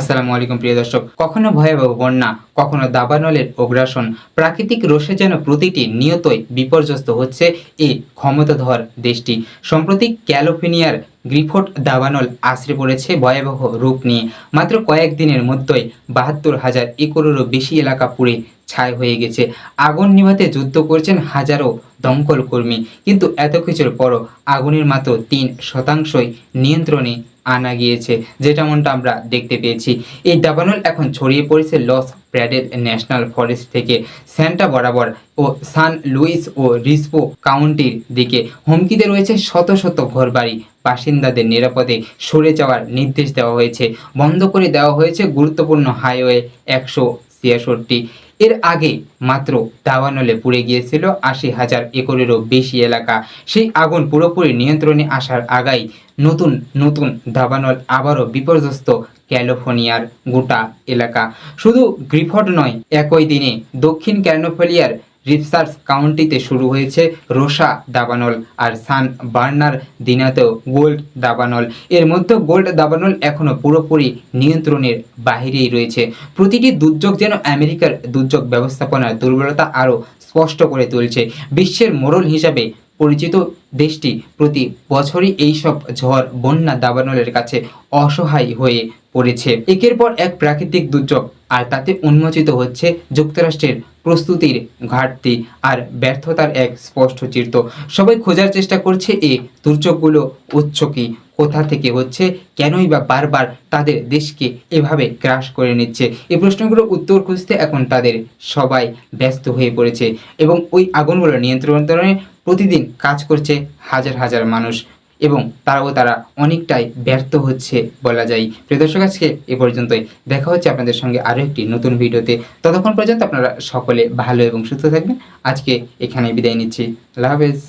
আসসালামু আলাইকুম, প্রিয় দর্শক। কখনো ভয়াবহ বন্যা, কখনো দাবানলের অগ্রাসন, প্রাকৃতিক রোষে যেন প্রতিটি নিয়তই বিপর্যস্ত হচ্ছে এই ক্ষমতাধর দেশটি। সম্প্রতি ক্যালিফোর্নিয়ার গ্রিফোর্ড দাবানল আশ্রে পড়েছে ভয়াবহ রূপ নিয়ে। মাত্র কয়েকদিনের মধ্যেই বাহাত্তর হাজার একরেরও বেশি এলাকা পুড়ে ছাই হয়ে গেছে। আগুন নিভাতে যুদ্ধ করছেন হাজারো দমকল কর্মী, কিন্তু এত কিছুর পরও আগুনের মাত্র তিন শতাংশই নিয়ন্ত্রণে আনা গিয়েছে যেটামনটা আমরা দেখতে পেয়েছি। এই দাবানল এখন ছড়িয়ে পড়েছে লস প্র্যাডের ন্যাশনাল ফরেস্ট থেকে। স্যান্টা বরাবর ও সান লুইস ও রিসপো কাউন্টির দিকে। হুমকিতে রয়েছে শত শত ঘরবাড়ি। বাসিন্দাদের নিরাপদে সরে যাওয়ার নির্দেশ দেওয়া হয়েছে। বন্ধ করে দেওয়া হয়েছে গুরুত্বপূর্ণ হাইওয়ে একশো ছিয়াষট্টি। এর আগে মাত্র দাওয়ানলে পুড়ে গিয়েছিল আশি হাজার একরেরও বেশি এলাকা। সেই আগুন পুরোপুরি নিয়ন্ত্রণে আসার আগাই নতুন নতুন দাবানল আবারও বিপর্যস্ত ক্যালিফোর্নিয়ার গোটা এলাকা। শুধু গ্রিফট নয়, একই দিনে দক্ষিণ ক্যালিফোর্নিয়ার রিপসার্স কাউন্টিতে শুরু হয়েছে রোসা দাবানল আর সান বার্নার দিনাতেও গোল্ড দাবানল। এর মধ্যে গোল্ড দাবানল এখনও পুরোপুরি নিয়ন্ত্রণের বাহিরেই রয়েছে। প্রতিটি দুর্যোগ যেন আমেরিকার দুর্যোগ ব্যবস্থাপনার দুর্বলতা আরও স্পষ্ট করে তুলছে। বিশ্বের মোড়ল হিসাবে পরিচিত দেশটি প্রতি বছরই এইসব ঝড়, বন্যা, দাবানলের কাছে অসহায় হয়ে পড়েছে। একের পর এক প্রাকৃতিক দুর্যোগ আর তাতে উন্মোচিত হচ্ছে যুক্তরাষ্ট্রের প্রস্তুতির ঘাটতি আর ব্যর্থতার এক স্পষ্ট চিত্র। সবাই খোঁজার চেষ্টা করছে এই দুর্যোগগুলো উচ্চ কি কোথা থেকে হচ্ছে, কেনই বা বারবার তাদের দেশকে এভাবে গ্রাস করে নিচ্ছে। এই প্রশ্নগুলোর উত্তর খুঁজতে এখন তাদের সবাই ব্যস্ত হয়ে পড়েছে এবং ওই আগুনগুলো নিয়ন্ত্রণে প্রতিদিন কাজ করছে হাজার হাজার মানুষ। এবং তারাও তারা অনেকটাই ব্যর্থ হচ্ছে বলা যায়। প্রিয় দর্শক, আজকে এ পর্যন্তই। দেখা হচ্ছে আপনাদের সঙ্গে আরও একটি নতুন ভিডিওতে। ততক্ষণ পর্যন্ত আপনারা সকলে ভালো এবং সুস্থ থাকবেন। আজকে এখানে বিদায় নিচ্ছি। আল্লাহ হাফেজ।